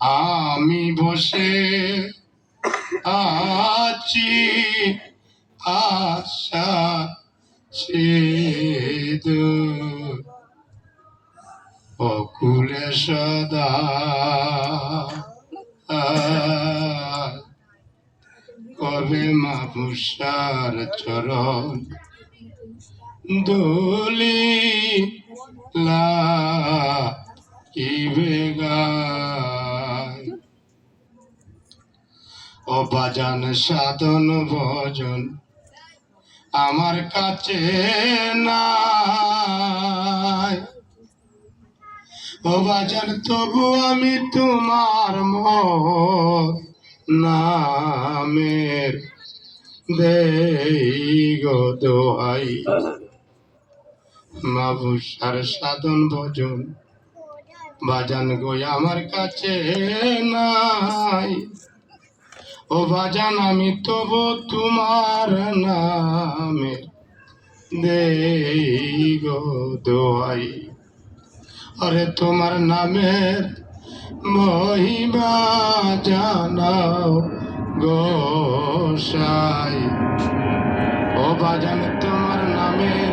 আমি বসে আছি আশা ছেদ। অকুলে সদা কবে মা চরণ দোলি অবাজান সাধন ভজন আমার কাছে নাই অবাজান তবু আমি তোমার মত নামের দেই গো দোহাই মাবুসার সাধন ভজন। বাজান গো আমার কাছে নাই। ও বাজান, আমি তবু তোমার নামে দেই গো দোহাই। আরে তোমার নামের মহিমা জানাও গোসাই ও বাজান, তোমার নামের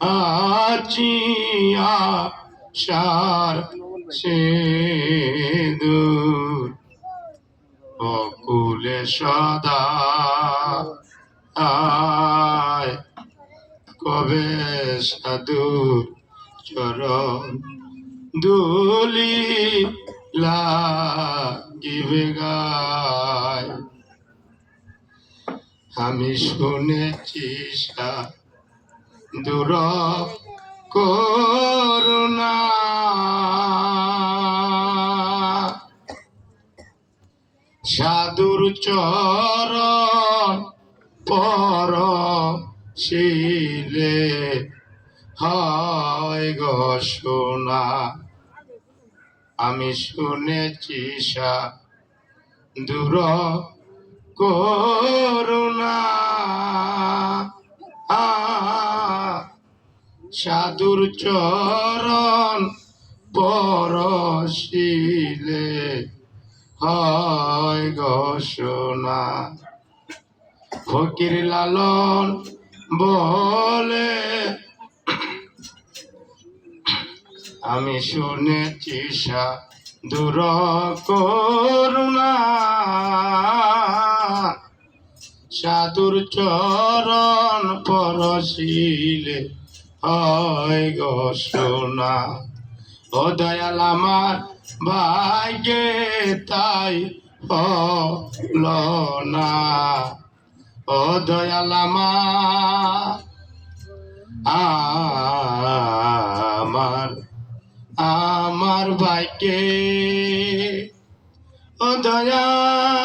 আছি আশার সে অকুলে সদা আয়, কবে সাধুর চরণ দুলি লাগিবে গায়। আমি শুনেছি সা দূর করুণা। সাধুর চরণ পর শিলে হয় গো সোনা। আমি শুনেছি সা দূর করুণা। সাধুর চরণ পরশিলে হয় সোনা ফকির লালন বলে, আমি শুনেছি দূর করুণা। সাধুর চরণ পরশিলে হয় গো সোনা, ও দয়াল আমার ভাগ্যে তাই হল না। ও দয়াল আমার আমার ভাইকে। ও দয়াল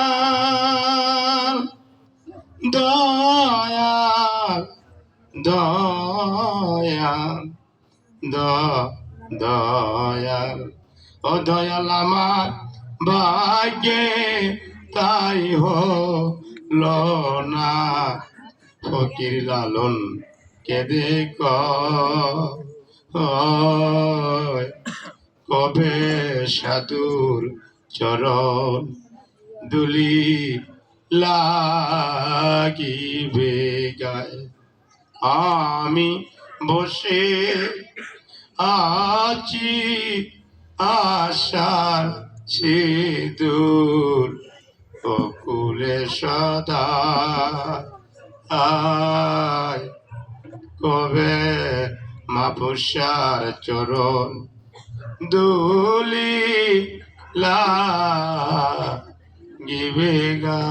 দয়াল দয়াল। দ দয়াল ও দয়াল আমার ভাগ্যে তাই না ফকির লালন কেদে কবে সাধুর চরণ দুলি লাগিবে গায় আমি বসে আছি আশার সিঁদুর অকুলে সদা আয়। কবে মাপুষার চরণ দুলি লাগিবে গা?